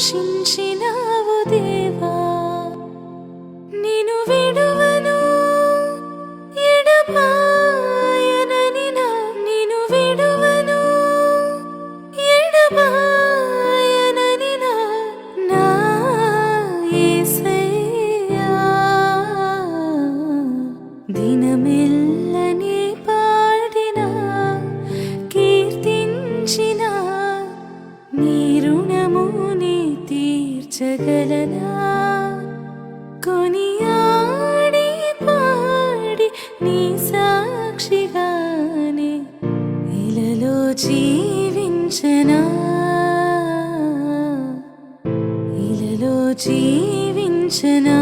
పోషించినావు దేవా నిను తీర్చగలనా కొనియాడి పాడి నీ సాక్షిగానే ఇలలో జీవించనా ఇలలో జీవించనా